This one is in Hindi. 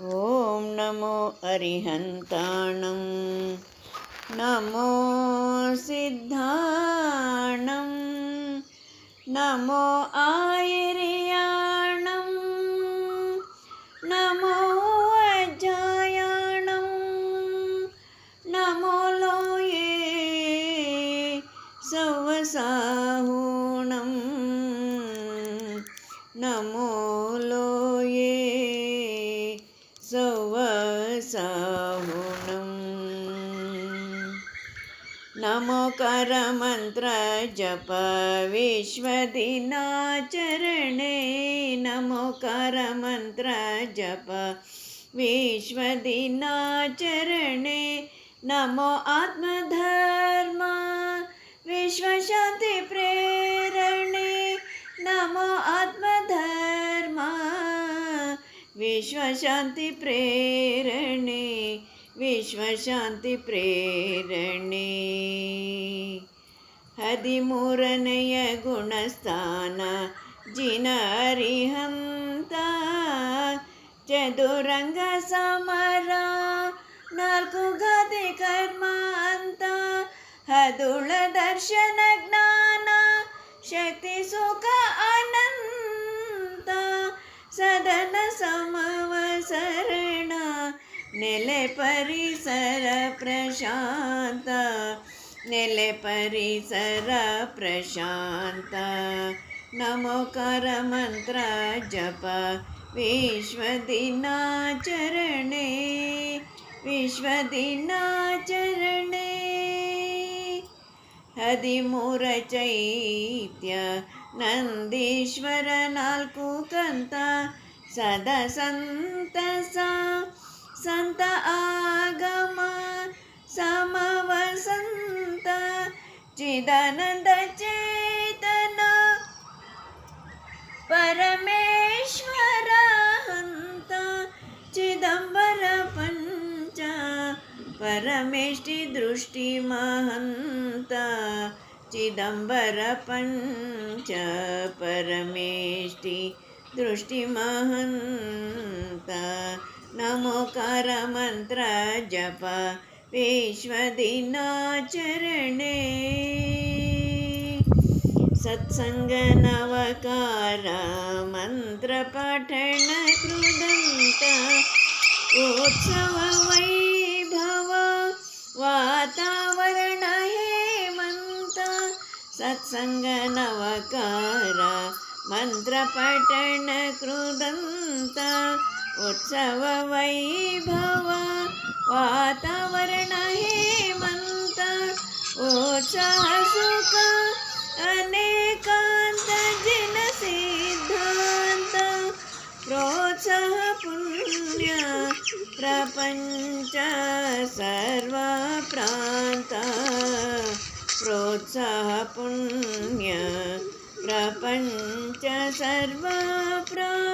ॐ नमो अरिहन्ताणं। नमो सिद्धाणं। नमो आयर्याणं। नमो अजायाणं। नमो लोये सवसाहुणं। नमो सवसाहुणम् नमोकारमन्त्र जप विश्वदिनाचरणे। नमो आत्मधर्म विश्वशान्तिप्रेरणे विश्वशान्तिप्रेरणे ವಿಶ್ವಶಾಂತಿಪ್ರೇರಣೆ ಹದಿಮೂರನೆಯ ಗುಣಸ್ಥಾನ ಜಿನರಿಹಂತ ಚದುರಂಗ ಸಮರ ನಾಲ್ಕು ಗಾದೆ ಕರ್ಮ ಅಂತ ಹದುಳ ದರ್ಶನ ಜ್ಞಾನ ಶಕ್ತಿ ಸುಖ ನೆಲೆ ಪರಿಸರ ಪ್ರಶಾಂತ ನೆಲೆ ಪರಿಸರ ಪ್ರಶಾಂತ ನಮೋಕಾರ ಮಂತ್ರ ಜಪ ವಿಶ್ವ ದಿನಾಚರಣೆ ವಿಶ್ವ ದಿನಾಚರಣೆ ಹದಿಮೂರ ಚೈತ್ಯ ನಂದೀಶ್ವರ ನಾಲ್ಕು సంత ఆగమ సమవసంత చిదనంద చేతన. పరమేశ్వర హంత చిదంబర పంచ పరమేష్టి దృష్టి మహంత చిదంబర పంచ పరమేష్టి दृष्टिमहन्ता నమోకార మంత్ర జప విశ్వదినాచరణే सत्सङ्गनवकार मन्त्रपठणकृदन्त उत्सववैभव वातावरण हेमन्त सत्सङ्गनवकार मन्त्रपठणकृदन्त उत्सव वैभव वातावरण हेमन्त उत्साहसुख अनेकान्त सिद्धान्त प्रोत्साह पुण्य प्रपञ्च सर्वप्रान्त प्रोत्साह पुण्य प्रपञ्च सर्वप्रान्त